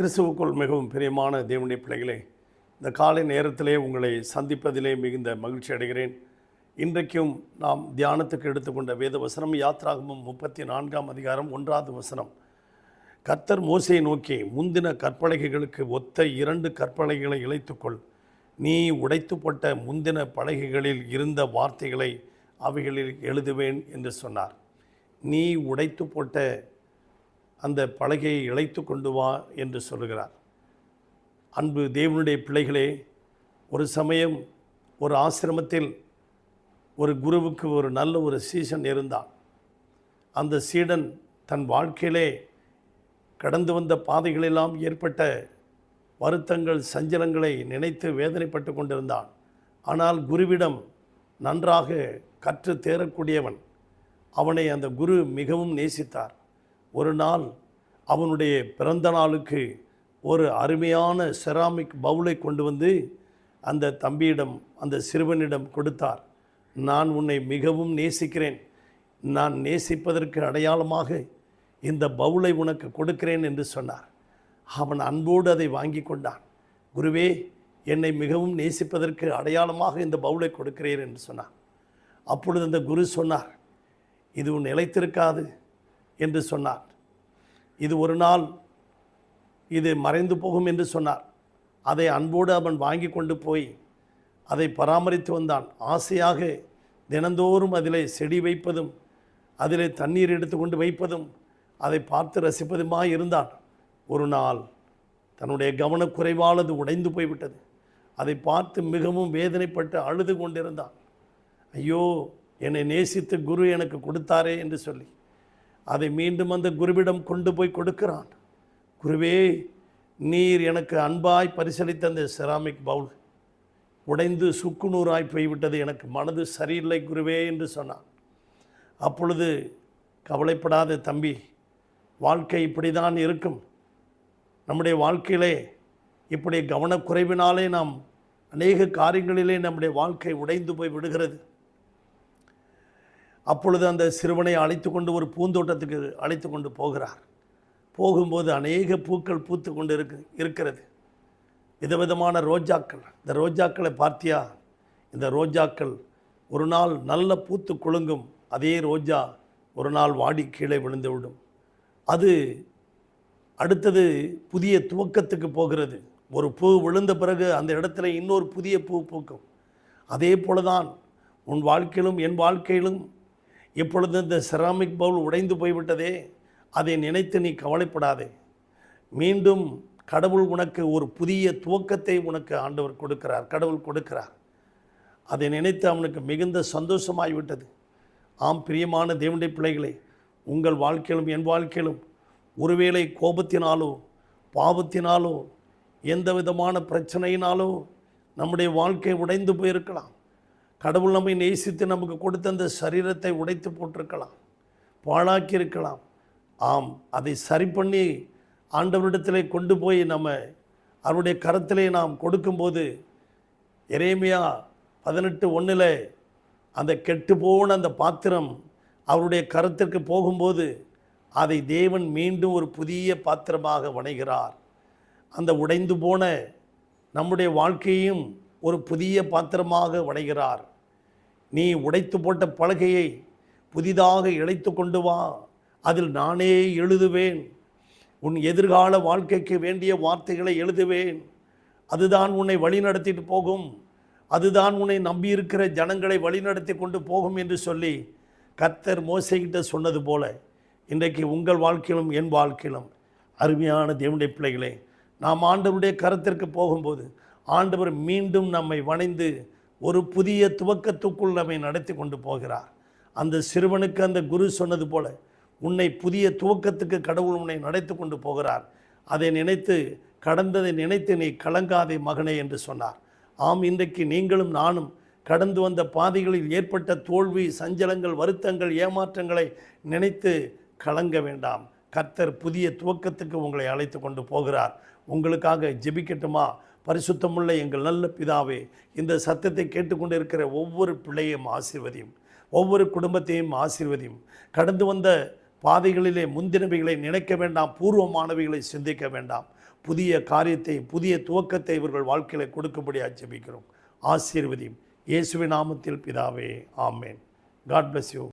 கிறிஸ்துவுக்குள் மிகவும் பிரியமான தேவனுடைய பிள்ளைகளே இந்த காலை நேரத்திலே உங்களை சந்திப்பதிலே மிகுந்த மகிழ்ச்சி அடைகிறேன். இன்றைக்கும் நாம் தியானத்துக்கு எடுத்துக்கொண்ட வேத வசனம் யாத்ராகமும் முப்பத்தி நான்காம் அதிகாரம் ஒன்றாவது வசனம். கர்த்தர் மோசையை நோக்கி முந்தின கற்பலகைகளுக்கு ஒத்த இரண்டு கற்பலகைகளை இழைத்துக்கொள் நீ உடைத்து போட்ட முந்தின பலகைகளில் இருந்த வார்த்தைகளை அவைகளில் எழுதுவேன் என்று சொன்னார். நீ உடைத்து போட்ட அந்த பலகையை இழைத்து கொண்டு வா என்று சொல்கிறார் அன்பு தேவனுடைய பிள்ளைகளே ஒரு சமயம் ஒரு ஆசிரமத்தில் ஒரு குருவுக்கு ஒரு நல்ல ஒரு சீசன் இருந்தான். அந்த சீடன் தன் வாழ்க்கையிலே கடந்து வந்த பாதைகளெல்லாம் ஏற்பட்ட வருத்தங்கள் சஞ்சலங்களை நினைத்து வேதனைப்பட்டு கொண்டிருந்தான். ஆனால் குருவிடம் நன்றாக கற்று தேரக்கூடியவன் அவனை அந்த குரு மிகவும் நேசித்தார். ஒரு நாள் அவனுடைய பிறந்த நாளுக்கு ஒரு அருமையான செராமிக் பவுலை கொண்டு வந்து அந்த தம்பியிடம் அந்த சிறுவனிடம் கொடுத்தார். நான் உன்னை மிகவும் நேசிக்கிறேன். நான் நேசிப்பதற்கு அடையாளமாக இந்த பவுலை உனக்கு கொடுக்கிறேன் என்று சொன்னார். அவன் அன்போடு அதை வாங்கி கொண்டான். குருவே என்னை மிகவும் நேசிப்பதற்கு அடையாளமாக இந்த பவுலை கொடுக்கிறேன் என்று சொன்னான் அப்பொழுது அந்த குரு சொன்னார் இது நிலைத்திருக்காது என்று சொன்னார். இது ஒரு நாள் இது மறைந்து போகும் என்று சொன்னார். அதை அன்போடு அவன் வாங்கி கொண்டு போய் அதை பராமரித்து வந்தான். ஆசையாக தினந்தோறும் அதிலே செடி வைப்பதும் அதிலே தண்ணீர் எடுத்துக்கொண்டு வைப்பதும் அதை பார்த்து ரசிப்பதுமாய் இருந்தான். ஒரு நாள் தன்னுடைய கவனக்குறைவால் அது உடைந்து போய்விட்டது. அதை பார்த்து மிகவும் வேதனைப்பட்டு அழுது கொண்டிருந்தான். ஐயோ என்னை நேசித்து குரு எனக்கு கொடுத்தாரே என்று சொல்லி அதை மீண்டும் அந்த குருவிடம் கொண்டு போய் கொடுக்கிறான். குருவே நீர் எனக்கு அன்பாய் பரிசளித்த அந்த செராமிக் பவுல். உடைந்து சுக்குநூறாய் போய்விட்டது. எனக்கு மனது சரியில்லை குருவே என்று சொன்னான். அப்பொழுது கவலைப்படாத தம்பி. வாழ்க்கை இப்படி தான் இருக்கும். நம்முடைய வாழ்க்கையிலே இப்படி கவனக்குறைவினாலே நாம் அநேக காரியங்களிலே நம்முடைய வாழ்க்கை உடைந்து போய் விடுகிறது. அப்பொழுது அந்த சிறுவனை அழைத்து கொண்டு ஒரு பூந்தோட்டத்துக்கு அழைத்து கொண்டு போகிறார். போகும்போது அநேக பூக்கள் பூத்து கொண்டு இருக்கு இருக்கிறது. விதவிதமான ரோஜாக்கள். இந்த ரோஜாக்களை பார்த்தியா? இந்த ரோஜாக்கள் ஒரு நாள் நல்ல பூத்து குலுங்கும். அதே ரோஜா ஒரு நாள் வாடி கீழே விழுந்து விடும். அது அடுத்தது புதிய துவக்கத்துக்கு போகிறது. ஒரு பூ விழுந்த பிறகு அந்த இடத்துல இன்னொரு புதிய பூ பூக்கும். அதே போல தான் உன் வாழ்க்கையிலும் என் வாழ்க்கையிலும் இப்பொழுது இந்த செராமிக் பவுல் உடைந்து போய்விட்டதே அதை நினைத்து நீ கவலைப்படாதே. மீண்டும் கடவுள் உனக்கு ஒரு புதிய துவக்கத்தை உனக்கு ஆண்டவர் கொடுக்கிறார் கடவுள் கொடுக்கிறார். அதை நினைத்து அவனுக்கு மிகுந்த சந்தோஷமாகிவிட்டது ஆம் பிரியமான தேவனுடைய பிள்ளைகளே உங்கள் வாழ்க்கையிலும் என் வாழ்க்கையிலும் ஒருவேளை கோபத்தினாலோ பாவத்தினாலோ எந்த விதமான பிரச்சனையினாலோ நம்முடைய வாழ்க்கை உடைந்து போயிருக்கலாம். கடவுள் நம்மை நேசித்து நமக்கு கொடுத்த அந்த சரீரத்தை உடைத்து போட்டிருக்கலாம் பாழாக்கி இருக்கலாம் ஆம் அதை சரி பண்ணி ஆண்டவரிடத்திலே கொண்டு போய் நம்ம அவருடைய கரத்திலே நாம் கொடுக்கும்போது எரேமியா பதினெட்டு ஒன்றில் அந்த கெட்டு போன அந்த பாத்திரம் அவருடைய கரத்திற்கு போகும்போது அதை தேவன் மீண்டும் ஒரு புதிய பாத்திரமாக வணைகிறார். அந்த உடைந்து போன நம்முடைய வாழ்க்கையும் ஒரு புதிய பாத்திரமாக வணைகிறார். நீ உடைத்து போட்ட பலகையை புதிதாக இழைத்து கொண்டு வா. அதில் நானே எழுதுவேன். உன் எதிர்கால வாழ்க்கைக்கு வேண்டிய வார்த்தைகளை எழுதுவேன். அதுதான் உன்னை வழிநடத்திட்டு போகும். அதுதான் உன்னை நம்பியிருக்கிற ஜனங்களை வழிநடத்தி கொண்டு போகும் என்று சொல்லி கர்த்தர் மோசைகிட்ட சொன்னது போல இன்றைக்கு உங்கள் வாழ்க்கையிலும் என் வாழ்க்கையிலும் அருமையான தேவனுடைய பிள்ளைகளே நாம் ஆண்டவருடைய கருத்திற்கு போகும்போது ஆண்டவர் மீண்டும் நம்மை வணைந்து ஒரு புதிய துவக்கத்துக்குள் நம்மை நடத்தி கொண்டு போகிறார். அந்த சிறுவனுக்கு அந்த குரு சொன்னது போல உன்னை புதிய துவக்கத்துக்கு கடவுள் உன்னை நடத்தி கொண்டு போகிறார். அதை நினைத்து கடந்ததை நினைத்து நீ கலங்காதே மகனே என்று சொன்னார். ஆம் இன்றைக்கு நீங்களும் நானும் கடந்து வந்த பாதைகளில் ஏற்பட்ட தோல்வி சஞ்சலங்கள் வருத்தங்கள் ஏமாற்றங்களை நினைத்து கலங்க வேண்டாம். கர்த்தர் புதிய துவக்கத்துக்கு உங்களை அழைத்து கொண்டு போகிறார். உங்களுக்காக ஜெபிக்கட்டுமா? பரிசுத்தமுள்ள எங்கள் நல்ல பிதாவே இந்த சத்தத்தை கேட்டுக்கொண்டு இருக்கிற ஒவ்வொரு பிள்ளையும் ஆசிர்வதியும். ஒவ்வொரு குடும்பத்தையும் ஆசீர்வதியும். கடந்து வந்த பாதைகளிலே முந்தினவைகளை நினைக்க வேண்டாம் பூர்வமானவைகளை சிந்திக்க வேண்டாம். புதிய காரியத்தை புதிய துவக்கத்தை இவர்கள் வாழ்க்கையில் கொடுக்கும்படியாக ஜெபிக்கிறோம். ஆசீர்வதியும். இயேசுவின் நாமத்தில் பிதாவே ஆமேன். God bless you